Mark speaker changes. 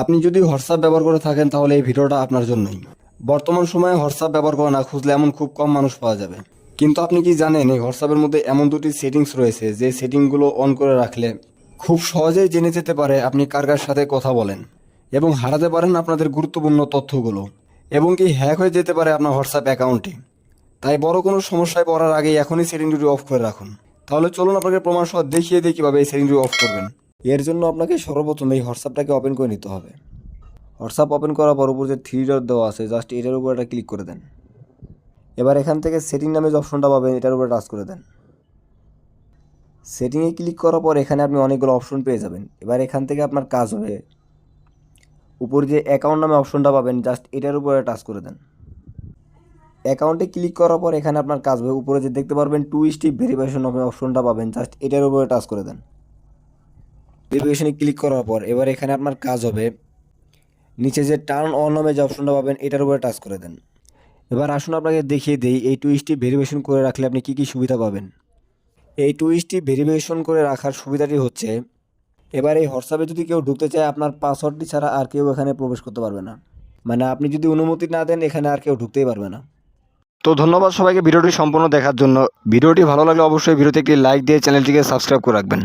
Speaker 1: আপনি যদি হোয়াটসঅ্যাপ ব্যবহার করে থাকেন, তাহলে এই ভিডিওটা আপনার জন্যই। বর্তমান সময়ে হোয়াটসঅ্যাপ ব্যবহার করে না খুঁজলে এমন খুব কম মানুষ পাওয়া যাবে। কিন্তু আপনি কি জানেন, এই হোয়াটসঅ্যাপের মধ্যে এমন দুটি সেটিংস রয়েছে, যে সেটিংগুলো অন করে রাখলে খুব সহজেই জেনে যেতে পারে আপনি কার কার সাথে কথা বলেন এবং হারাতে পারেন আপনাদের গুরুত্বপূর্ণ তথ্যগুলো এবং কি হ্যাক হয়ে যেতে পারে আপনার হোয়াটসঅ্যাপ অ্যাকাউন্টে তাই বড় কোনো সমস্যায় পড়ার আগেই এখনই সেটিং দুটি অফ করে রাখুন। তাহলে চলুন আপনাকে প্রমাণ সহ দেখিয়ে দিই কীভাবে এই সেটিং দুটি অফ করবেন। এর জন্য আপনাকে সর্বপ্রথম এই হোয়াটসঅ্যাপটাকে ওপেন করে নিতে হবে। হোয়াটসঅ্যাপ ওপেন করার পর উপর যে থ্রি ডট দেওয়া আছে জাস্ট এটার উপর একটা ক্লিক করে দেন। এবার এখান থেকে সেটিং নামে যে অপশনটা পাবেন, এটার উপরে টাচ করে দেন। সেটিংয়ে ক্লিক করার পর এখানে আপনি অনেকগুলো অপশন পেয়ে যাবেন। এবার এখান থেকে আপনার কাজ হবে, উপর যে অ্যাকাউন্ট নামে অপশনটা পাবেন জাস্ট এটার উপরে টাচ করে দেন। অ্যাকাউন্টে ক্লিক করার পর এখানে আপনার কাজ হবে, উপরে যে দেখতে পারবেন টু স্টিপ ভেরিফিকেশন নামে অপশনটা পাবেন জাস্ট এটার উপরে টাচ করে দেন। ভেরিফিকেশনে ক্লিক করার পর এবার এখানে আপনার কাজ হবে, নিচে যে টার্ন অন নামে যে অপশনটা পাবেন, এটার উপরে টাচ করে দেন। এবার আসুন আপনাকে দেখিয়ে দেই, এই টুইস্টটি ভেরিফিকেশন করে রাখলে আপনি কী কী সুবিধা পাবেন। এই টুইস্টটি ভেরিফিকেশন করে রাখার সুবিধাটি হচ্ছে, এবার এই হোয়াটসঅ্যাপে যদি কেউ ঢুকতে চায়, আপনার পাসওয়ার্ডটি ছাড়া আর কেউ এখানে প্রবেশ করতে পারবে না। মানে আপনি যদি অনুমতি না দেন, এখানে আর কেউ ঢুকতেই পারবে না। তো ধন্যবাদ সবাইকে ভিডিওটি সম্পূর্ণ দেখার জন্য। ভিডিওটি ভালো লাগলে অবশ্যই ভিডিওতে একটি লাইক দিয়ে চ্যানেলটিকে সাবস্ক্রাইব করে রাখবেন।